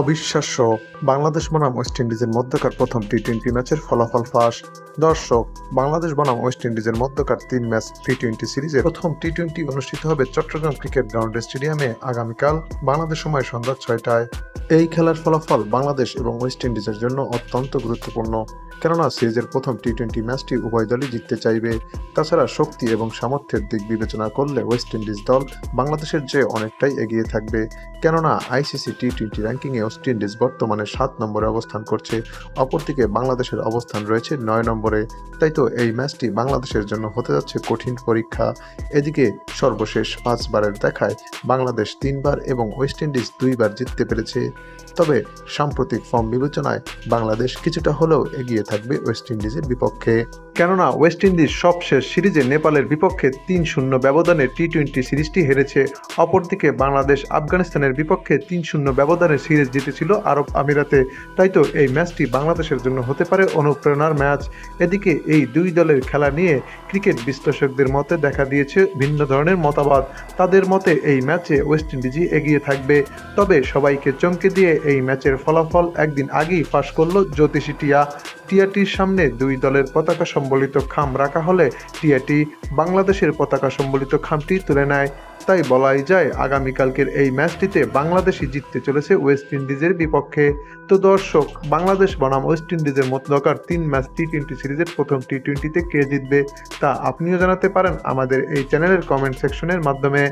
অবিশ্বাস্য। বাংলাদেশ বনাম ওয়েস্ট ইন্ডিজের মধ্যকার প্রথম টি টোয়েন্টি ম্যাচের ফলাফল ফাঁস। দর্শক, বাংলাদেশ বনাম ওয়েস্ট ইন্ডিজের মধ্যকার তিন ম্যাচ টি টোয়েন্টি সিরিজের প্রথম টি টোয়েন্টি অনুষ্ঠিত হবে চট্টগ্রাম ক্রিকেট গ্রাউন্ড স্টেডিয়ামে। আগামীকাল বাংলাদেশ সময় সন্ধ্যা ছয়টায়। এই খেলার ফলাফল বাংলাদেশ এবং ওয়েস্ট ইন্ডিজের জন্য অত্যন্ত গুরুত্বপূর্ণ। কেননা সিরিজের প্রথম টি টোয়েন্টি ম্যাচটি উভয় দলই জিততে চাইবে। তাছাড়া শক্তি এবং সামর্থ্যের দিক বিবেচনা করলে ওয়েস্ট ইন্ডিজ দল বাংলাদেশের চেয়ে অনেকটাই এগিয়ে থাকবে। কেননা আইসিসি টি টোয়েন্টি র্যাঙ্কিংয়ে ওয়েস্ট ইন্ডিজ বর্তমানে সাত নম্বরে অবস্থান করছে। অপরদিকে বাংলাদেশের অবস্থান রয়েছে নয় নম্বরে। তাই তো এই ম্যাচটি বাংলাদেশের জন্য হতে যাচ্ছে কঠিন পরীক্ষা। এদিকে সর্বশেষ পাঁচবারের দেখায় বাংলাদেশ তিনবার এবং ওয়েস্ট ইন্ডিজ দুইবার জিততে পেরেছে। তবে সাম্প্রতিক ফর্ম বিবেচনায় বাংলাদেশ কিছুটা হলেও এগিয়ে থাকবে ওয়েস্ট ইন্ডিজের বিপক্ষে। কেননা ওয়েস্ট ইন্ডিজ সবশেষ সিরিজে নেপালের বিপক্ষে তিন শূন্য ব্যবধানে টি টোয়েন্টি সিরিজটি হেরেছে। অপরদিকে বাংলাদেশ আফগানিস্তানের বিপক্ষে তিন শূন্য ব্যবধানে সিরিজ জিতেছিল আরব আমিরাতে। তাই তো এই ম্যাচটি বাংলাদেশের জন্য হতে পারে অনুপ্রেরণার ম্যাচ। এদিকে এই দুই দলের খেলা নিয়ে ক্রিকেট বিশ্লেষকদের মতে দেখা দিয়েছে ভিন্ন ধরনের মতামত। তাদের মতে এই ম্যাচে ওয়েস্ট ইন্ডিজই এগিয়ে থাকবে। তবে সবাইকে চমকে দিয়ে এই ম্যাচের ফলাফল একদিন আগেই ফাঁস করল জ্যোতিষী টিয়া। টিয়াটির সামনে দুই দলের পতাকা সম্বলিত খাম রাখা হলে টিয়াটি বাংলাদেশের পতাকা সম্বলিত খামটি তুলে নেয়। তাই বলাই যায়, আগামীকালকের এই ম্যাচটিতে বাংলাদেশই জিততে চলেছে ওয়েস্ট ইন্ডিজের বিপক্ষে। তো দর্শক, বাংলাদেশ বনাম ওয়েস্ট ইন্ডিজের মধ্যকার তিন ম্যাচ টি টোয়েন্টি সিরিজের প্রথম টি টোয়েন্টিতে কে জিতবে, তা আপনিও জানাতে পারেন আমাদের এই চ্যানেলের কমেন্ট সেকশনের মাধ্যমে।